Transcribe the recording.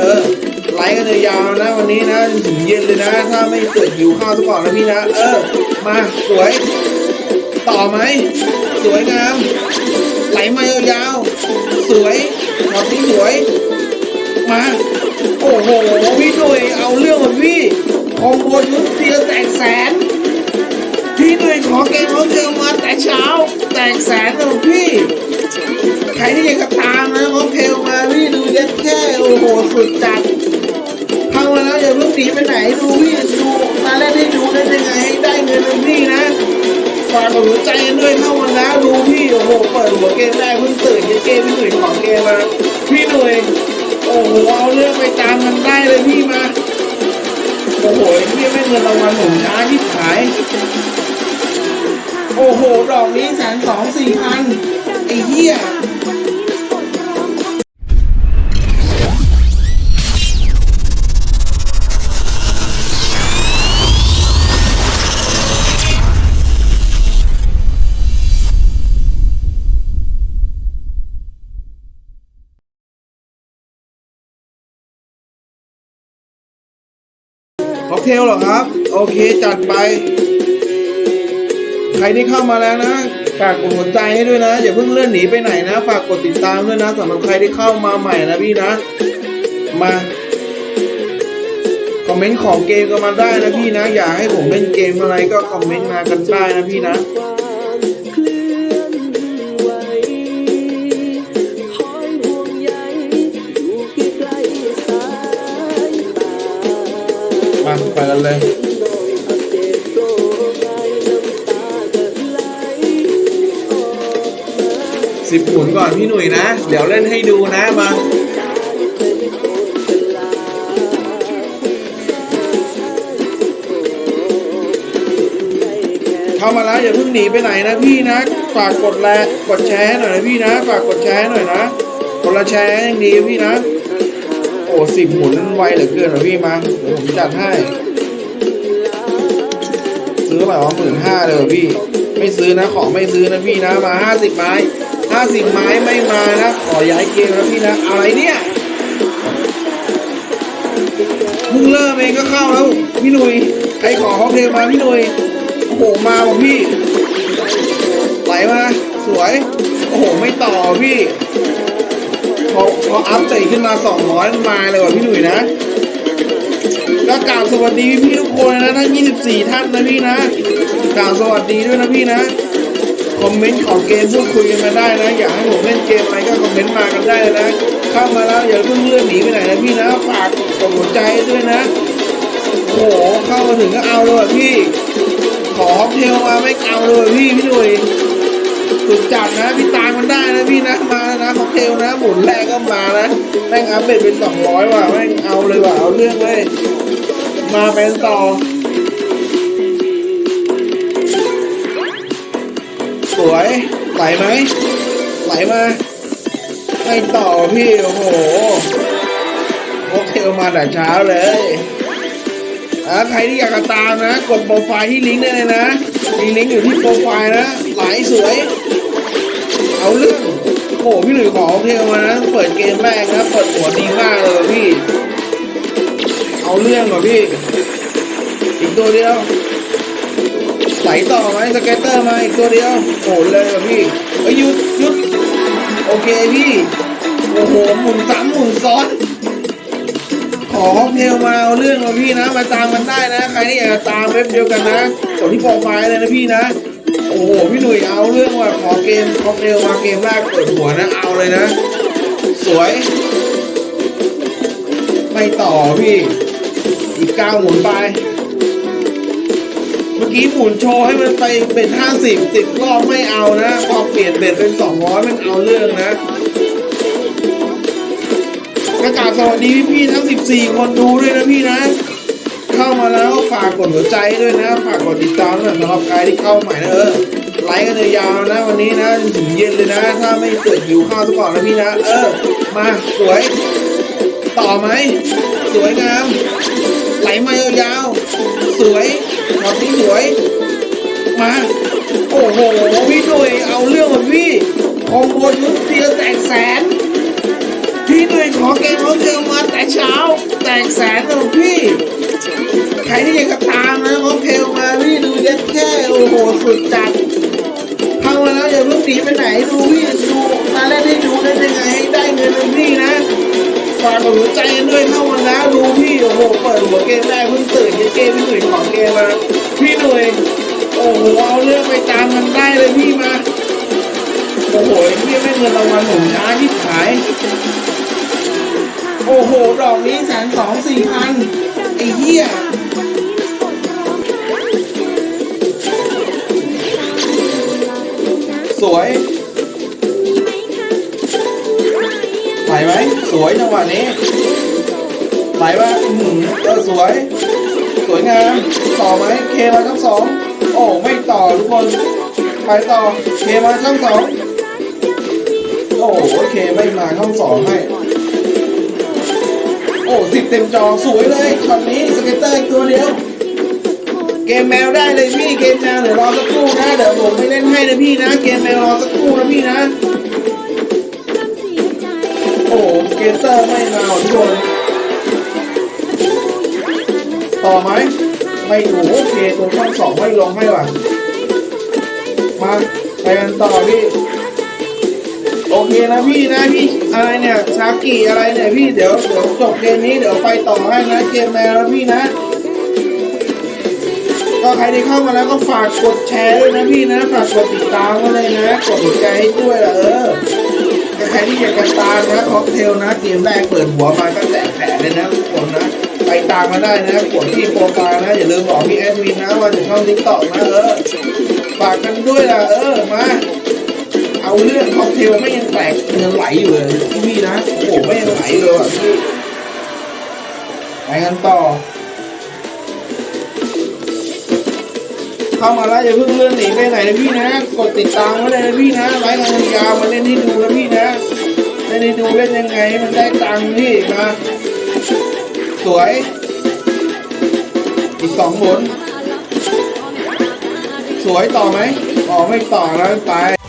เออไลฟ์กันเลยยาวนะวันนี้นะถึงเย็นเลยนะ ถ้าไม่เกิดหิวข้าวซะก่อนนะพี่นะ เออ มาสวย ต่อไหม สวยงาม ไหลมายาวๆสวยขอบที่สวย มา โอ้โหพี่หนุ่ยเอาเรื่องเหมือนพี่คอมโบนุสเตียแตกแสน พี่หนุ่ยขอเกมเขาเจอมาแต่เช้า แตกแสนเลยพี่ใครที่อยากจะตามนะเขาเพลมาพี่ดูย โอ้โหสุดจัดเข้ามาแล้วอย่าเพิ่งหนีไปไหนดูพี่ดูมาเล่นให้ดูได้ยังไงให้ได้เงินเป็นพี่นะฝากหัวใจด้วยเข้ามาแล้วดูพี่โอ้โหเปิดหัวเกมแรกเพิ่งตื่นเกมพี่หนุ่ยของเกมมาพี่หนุ่ยโอ้โหเอาเรื่องไปตามกันได้เลยพี่มาโอ้โหพี่ไม่เงินรางวัลหนุนช้าที่ขายโอ้โห ดอกนี้แสนสองสี่พันไอ้เหี้ย ค็อกเทลเหรอครับ โอเคจัดไป ใครที่เข้ามาแล้วนะ ฝากกดหัวใจให้ด้วยนะอย่าเพิ่งเลื่อนหนีไปไหนนะ ฝากกดติดตามด้วยนะสำหรับใครที่เข้ามาใหม่นะพี่นะ มาคอมเมนต์ของเกมก็มาได้นะพี่นะ อยากให้ผมเล่นเกมอะไรก็คอมเมนต์มากันได้นะพี่นะ เลยสิบหมุนก่อนพี่หนุ่ยนะ เดี๋ยวเล่นให้ดูนะมาเข้ามาแล้วอย่าเพิ่งหนีไปไหนนะพี่นะ ฝากกดแลกดแชร์หน่อยนะพี่นะ ฝากกดแชร์หน่อยนะคนละแชร์ยังดีพี่นะ โอ้สิบหมุนไวเหลือเกินเหรอพี่มาเดี๋ยวผมจัดให้ ซื้อแบบว่าหมื่นห้าเลยพี่ ไม่ซื้อนะขอไม่ซื้อนะพี่นะมาห้าสิบไม้ห้าสิบไม้ไม่มานะขอย้ายเกมนะพี่นะอะไรเนี่ยเพิ่งเริ่มเองก็เข้าแล้วพี่หนุยใครขอเขาเพลงมาพี่หนุยโอ้โหมาบอกพี่ไหลมาสวยโอ้โหไม่ต่อพี่พอพออัพเตะขึ้นมา200มาเลยว่ะพี่หนุ่ยนะ ก็กล่าวสวัสดีพี่ทุกคนนะทั้ง 24 ท่านนะพี่นะกล่าวสวัสดีด้วยนะพี่นะ คอมเมนต์ของเกมพูดคุยกันมาได้นะ อยากให้ผมเล่นเกมอะไรก็คอมเมนต์มากันได้เลยนะ เข้ามาแล้วอย่าเพิ่งเลื่อนหนีไปไหนนะพี่นะ ฝากกดหัวใจด้วยนะ โอ้โห เข้ามาถึงก็เอาเลยพี่ ขอเทลมาไม่เอาเลยพี่พี่หนุ่ย สุดจัดนะพี่ตามมันได้นะพี่นะมาแล้วนะค็อกเทลนะหมุนแรกก็มานะแม่งอัพเดตเป็นสองร้อยว่ะแม่งเอาเลยว่ะเอาเรื่องเลยมาเป็นต่อสวยไหลไหมไหลมาไม่ต่อพี่โอ้โหค็อกเทลมาแต่เช้าเลยอะใครที่อยากจะตามนะ กดโปรไฟล์ที่ลิงก์ได้เลยนะมีลิงก์อยู่ที่โปรไฟล์นะ หลายสวย เอาเรื่อง โอ้โหพี่หนุ่ยขอเพลมานะ เปิดเกมแรกนะเปิดหัวดีมากเลยพี่ เอาเรื่องว่ะพี่ อีกตัวเดียวไหลต่อไหมสเก็ตเตอร์มาอีกตัวเดียวโหดเลยว่ะพี่เอ้ยหยุดหยุดโอเคพี่ โอ้โหหมุนซ้ำหมุนซ้อน ขอเพลมาเอาเรื่องมาพี่นะ มาตามกันได้นะ ใครที่อยากตามเว็บเดียวกันนะกดที่โปรไฟล์เลยนะพี่นะ โอ้โหพี่หนุ่ยเอาเรื่องว่าขอเกมคอเทลมาเกมแรกเปิดหัวนะเอาเลยนะ สวยไม่ต่อพี่ อีกเก้าหมุนไป เมื่อกี้หมุนโชว์ให้มันไปเป็นห้าสิบสิบรอบไม่เอานะพอเปลี่ยนเบ็ดเป็นสองร้อยมันเอาเรื่องนะประกาศสวัสดีพี่ๆทั้ง 14 คนดูด้วยนะพี่นะากกดหัวใจด้วยนะฝากกดติดตามด้วยสำหรับใครที่เข้าใหม่นะเออไลค์กันเลยยาวนะวันนี้นะถึงเย็นเลยนะ ถ้าไม่เกิดหิวข้าวซะก่อนนะพี่นะ เออ มาสวย ต่อไหมสวยงาม ไหลมายาวๆสวยขอบที่สวย มา โอ้โหพี่หนุ่ยเอาเรื่องเหมือนพี่คอมโบนุสเตียแตกแสนพี่หนุ่ยขอเกมเขาเจอมาแต่เช้า แตกแสนเลย พี่ใครที่อยากจะตามนะค็อเทลมาพี่ดูเย็ดแค่โอ้โหสุดจัดเข้ามาแล้วอย่าเพิ่งหนีไปไหนดูพี่ดูมาเล่นให้ดูได้ยังไงให้ได้เงินพี่นะฝากหัวใจกันด้วยเข้ามาแล้วดูพี่โอ้โหเปิดหัวเกมแรกเพิ่งตื่นเกมพี่หนุ่ยของเกมมาพี่หนุ่ยโอ้โหเอาเรื่องไปตามมันได้เลยพี่มาโอ้โหพี่ไม่เงินรางวัลหนุนช้าที่ขายโอ้โห ดอกนี้แสนสองสี่พันไอ้เหี้ย สวยไหลไหมสวยจังหวะนี้ไหลปะอือหือเออสวย สวยงามต่อไหมเคมาทั้งสองโอ้ไม่ต่อทุกคนไปต่อเคมาทั้งสองโอ้โหเคไม่มาทั้งสองให้โอ้สิบเต็มจอสวยเลยช็อตนี้สเก็ตเตอร์อีกตัวเดียว เกมแมวได้เลยพี่เกมแมวเดี๋ยวรอสักครู่นะเดี๋ยวผมไม่เล่นให้นะพี่นะ เกมแมวรอสักครู่นะพี่นะ โอ้เกมเตอร์ไม่มาทุกคนต่อไหมไม่ถูโอเคตัวช่องสองไม่ลงให้ว่ะมาไปกันต่อพี่โอเคนะพี่นะพี่อะไรเนี่ยชากิอะไรเนี่ยพี่เดี๋ยวเดี๋ยวจบเกมนี้เดี๋ยวไปต่อให้นะเกมแมวแล้วพี่นะ ก็ใครที่เข้ามาแล้วก็ฝากกดแชร์ด้วยนะพี่นะฝากกดติดตามไว้เลยนะกดหัวใจให้ด้วยละเออใครที่อยากจะตามนะค็อกเทลนะเกมแรกเปิดหัวมาก็แตกแผลเลยนะทุกคนนะไปตามมาได้นะกดที่โปรไฟล์นะอย่าลืมบอกพี่แอดมินนะว่าจะช่องทิกตอกนะเออฝากกันด้วยล่ะเออมาเอาเรื่องค็อกเทลไม่ยังแตกเงินไหลอยู่เลยพี่นะโอ้ไม่ยังไหลเลยอะพี่ไปกันต่อ เข้ามาแล้วอย่าเพิ่งเลื่อนหนีไปไหนนะพี่นะ กดติดตามไว้เลยนะพี่นะไลค์กันยาวมาเล่นให้ดูนะพี่นะเล่นให้ดูเล่นยังไงมันได้ตังค์พี่มาสวย อีกสองหมุนสวยต่อไหมต่อไม่ต่อแล้วไป